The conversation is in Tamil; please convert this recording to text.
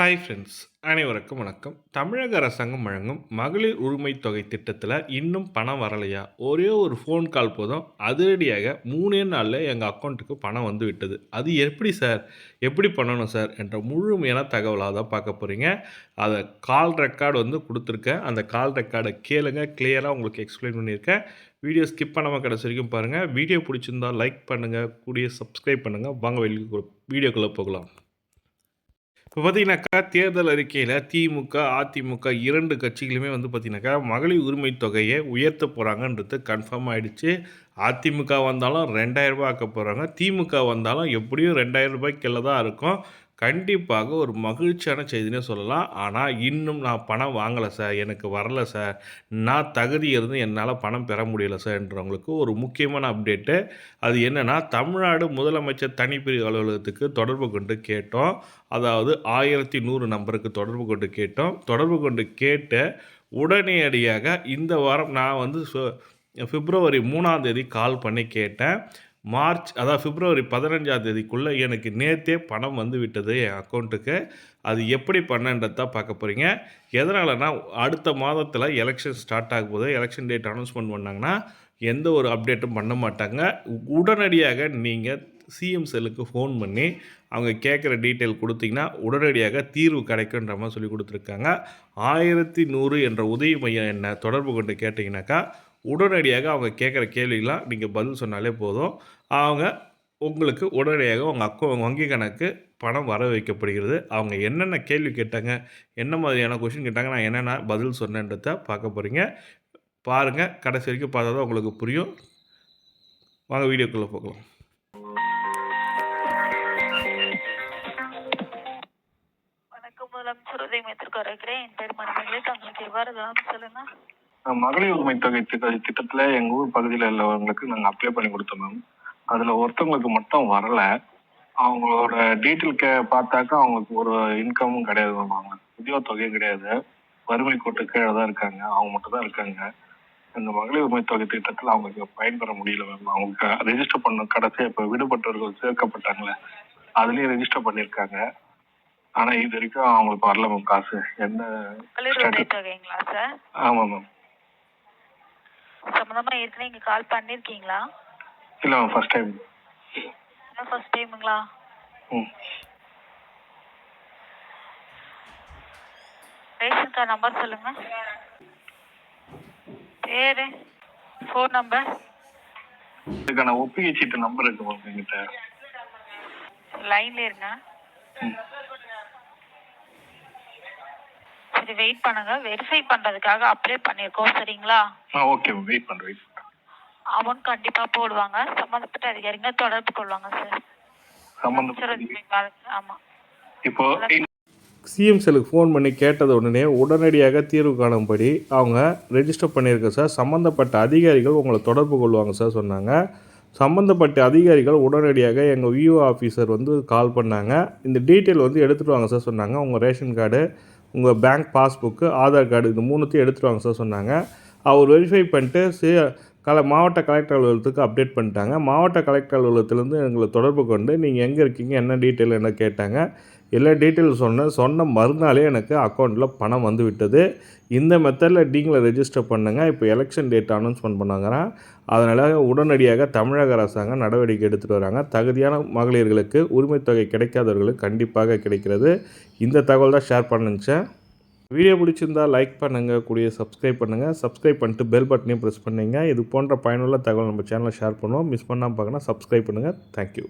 ஹாய் ஃப்ரெண்ட்ஸ் அனைவருக்கும் வணக்கம். தமிழக அரசாங்கம் வழங்கும் மகளிர் உரிமை தொகை திட்டத்தில் இன்னும் பணம் வரலையா? ஒரே ஒரு ஃபோன் கால் போதும். அதிரடியாக மூணே நாளில் எங்கள் அக்கௌண்ட்டுக்கு பணம் வந்து விட்டது. அது எப்படி சார் எப்படி பண்ணணும் சார் என்ற முழுமையான தகவலாக தான் பார்க்க போகிறீங்க அதை கால் ரெக்கார்டு வந்து கொடுத்துருக்கேன். அந்த கால் ரெக்கார்டை கேளுங்க. கிளியராக உங்களுக்கு எக்ஸ்பிளைன் பண்ணியிருக்கேன். வீடியோ ஸ்கிப் பண்ணாமல் கிடச்ச வரைக்கும் பாருங்கள் வீடியோ பிடிச்சிருந்தா லைக் பண்ணுங்கள் கூடிய சப்ஸ்கிரைப் பண்ணுங்கள் வாங்க வெளியே வீடியோக்குள்ளே போகலாம். இப்போ பார்த்தீங்கன்னாக்கா தேர்தல் அறிக்கையில் திமுக அதிமுக இரண்டு கட்சிகளுமே வந்து பார்த்திங்கனாக்கா மகளிர் உரிமை தொகையை உயர்த்த போகிறாங்கன்றது கன்ஃபார்ம் ஆகிடுச்சு அதிமுக வந்தாலும் ரெண்டாயிரரூபா ஆக்க போகிறாங்க திமுக வந்தாலும் எப்படியும் ரெண்டாயிரம் ரூபாய்க்குள்ள தான் இருக்கும். கண்டிப்பாக ஒரு மகிழ்ச்சியான செய்தினே சொல்லலாம். ஆனால் இன்னும் நான் பணம் வாங்கலை சார். எனக்கு வரலை சார். நான் தகுதி இருந்து என்னால் பணம் பெற முடியலை சார்ன்றவங்களுக்கு ஒரு முக்கியமான அப்டேட்டு. அது என்னென்னா தமிழ்நாடு முதலமைச்சர் தனிப்பிரிவு அலுவலகத்துக்கு தொடர்பு கொண்டு கேட்டோம். அதாவது ஆயிரத்தி நூறு நம்பருக்கு தொடர்பு கொண்டு கேட்டோம். தொடர்பு கொண்டு கேட்டு உடனடியாக இந்த வாரம் நான் வந்து பிப்ரவரி மூணாம் தேதி கால் பண்ணி கேட்டேன். மார்ச் அதாவது பிப்ரவரி பதினஞ்சாம் தேதிக்குள்ளே எனக்கு நேற்றே பணம் வந்து விட்டது என் அக்கௌண்ட்டுக்கு அது எப்படி பண்ணன்றதை தான் பார்க்க போகிறீங்க எதனாலனா அடுத்த மாதத்தில் எலெக்ஷன் ஸ்டார்ட் ஆகும் போது எலெக்ஷன் டேட் அனௌன்ஸ்மெண்ட் பண்ணாங்கன்னா எந்த ஒரு அப்டேட்டும் பண்ண மாட்டாங்க. உடனடியாக நீங்கள் சிஎம் செல்லுக்கு ஃபோன் பண்ணி அவங்க கேட்குற டீட்டெயில் கொடுத்தீங்கன்னா உடனடியாக தீர்வு கிடைக்குன்ற மாதிரி சொல்லி கொடுத்துருக்காங்க. ஆயிரத்தி நூறு என்ற உதவி மையம் என்ன தொடர்பு கொண்டு கேட்டிங்கனாக்கா உடனடியாக அவங்க கேட்குற கேள்விகளாக நீங்கள் பதில் சொன்னாலே போதும். அவங்க உங்களுக்கு உடனடியாக உங்கள் அக்கோ வங்கி கணக்கு பணம் வர வைக்கப்படுகிறது. அவங்க என்னென்ன கேள்வி கேட்டாங்க என்ன மாதிரியான கொஷின் கேட்டாங்க நான் என்னென்ன பதில் சொன்னேன்றத பார்க்க போகிறீங்க பாருங்கள் கடைசி வரைக்கும் பார்த்தா தான் உங்களுக்கு புரியும். வாங்க வீடியோக்குள்ளே போகலாம். வணக்கம் முதலமைச்சர் உதயமைத்திற்கு இருக்கிறேன் என் பேர் மணிமேகலை. தங்களுக்கு எவ்வாறு சொல்லுங்கள் மகளிர் உரிமை தொகை திட்ட திட்டத்துல எங்க ஊர் பகுதியில உள்ளவங்களுக்கு நாங்க அப்ளை பண்ணி கொடுத்தோம் மேம் அதுல ஒருத்தவங்களுக்கு மட்டும் வரல. அவங்களோட டீட்டெயில் கே பார்த்தாக்கா அவங்களுக்கு ஒரு இன்கமும் கிடையாது மேம் அவங்க உத்தியோக தொகையும் கிடையாது. வறுமை கோட்டு கீழே தான் இருக்காங்க. அவங்க மட்டும் தான் இருக்காங்க. இந்த மகளிர் உரிமை தொகை திட்டத்தில் அவங்களுக்கு பயன்பெற முடியல மேம் அவங்க ரெஜிஸ்டர் பண்ண கடைசியா இப்ப விடுபட்டவர்கள் சேர்க்கப்பட்டாங்களே அதுலயும் ரெஜிஸ்டர் பண்ணிருக்காங்க ஆனா இது வரைக்கும் அவங்களுக்கு வரல மேம் காசு. என்ன ஆமா மேம் சம்மந்தமா ஏற்கனவே இங்க கால் பண்ணிருக்கீங்களா? இல்ல ஃபர்ஸ்ட் டைம் ஃபர்ஸ்ட் டைமுங்களா ரேஷன் கார்டு நம்பர் சொல்லுங்க. பேரு ஃபோன் நம்பர் இதுக்கான ஒப்புகை சீட்டு நம்பர் இருக்கு என்கிட்ட. லைன்ல இருங்க. சரி வெயிட் பண்ணுங்க. வெரிஃபை பண்றதுக்காக அப்ளை பண்ணிருக்கோம். சரிங்களா? ஆ ஓகே மேம் வெயிட் பண்ணுறேன் வெயிட் பண்ணுறேன் அமௌண்ட் கண்டிப்பா போடுவாங்க. சம்மந்தப்பட்ட அதிகாரிங்க தொடர்பு கொள்வாங்க சார் சம்மந்தப்பட்ட உரிமை காலத்து ஆமா. இப்போ சிஎம் செல்லுக்கு ஃபோன் பண்ணி கேட்டது உடனே உடனடியாக தீர்வு காணும்படி அவங்க ரெஜிஸ்டர் பண்ணியிருக்க சார் சம்மந்தப்பட்ட அதிகாரிகள் உங்களை தொடர்பு கொள்வாங்க சார் சொன்னாங்க. சம்மந்தப்பட்ட அதிகாரிகள் உடனடியாக எங்கள் விஓ ஆஃபீஸர் வந்து கால் பண்ணாங்க. இந்த டீட்டெயில் வந்து எடுத்துகிட்டு வாங்க சார் சொன்னாங்க. உங்கள் ரேஷன் கார்டு உங்கள் பேங்க் பாஸ்புக்கு ஆதார் கார்டு இது மூணுத்தையும் எடுத்துகிட்டு வாங்க சார் சொன்னாங்க. அவர் வெரிஃபை பண்ணிட்டு சி கல மாவட்ட கலெக்டர் அலுவலகத்துக்கு அப்டேட் பண்ணிட்டாங்க. மாவட்ட கலெக்டர் அலுவலகத்துலேருந்து எங்களை தொடர்பு கொண்டு நீங்கள் எங்கே இருக்கீங்க என்ன டீட்டெயில் என்ன கேட்டாங்க. எல்லா டீட்டெயில் சொன்னேன். சொன்ன மறுநாளே எனக்கு அக்கௌண்ட்டில் பணம் வந்து விட்டது. இந்த மெத்தடில் நீங்களை ரெஜிஸ்டர் பண்ணுங்கள் இப்போ எலெக்ஷன் டேட் அனௌன்ஸ்மெண்ட் பண்ணாங்கன்னா அதனால் உடனடியாக தமிழக அரசாங்கம் நடவடிக்கை எடுத்துகிட்டு வராங்க. தகுதியான மகளிர்களுக்கு உரிமைத்தொகை கிடைக்காதவர்களுக்கு கண்டிப்பாக கிடைக்கிறது. இந்த தகவல் தான் ஷேர் பண்ணுச்சேன் வீடியோ பிடிச்சிருந்தா லைக் பண்ணுங்கள் கூடிய சப்ஸ்கிரைப் பண்ணுங்கள் சப்ஸ்கிரைப் பண்ணிட்டு பெல் பட்டனையும் ப்ரெஸ் பண்ணுங்க. இது போன்ற பயனுள்ள தகவல் நம்ம சேனலில் ஷேர் பண்ணுவோம். மிஸ் பண்ணாமல் பார்க்கணும் சப்ஸ்கிரைப் பண்ணுங்கள் தேங்க்யூ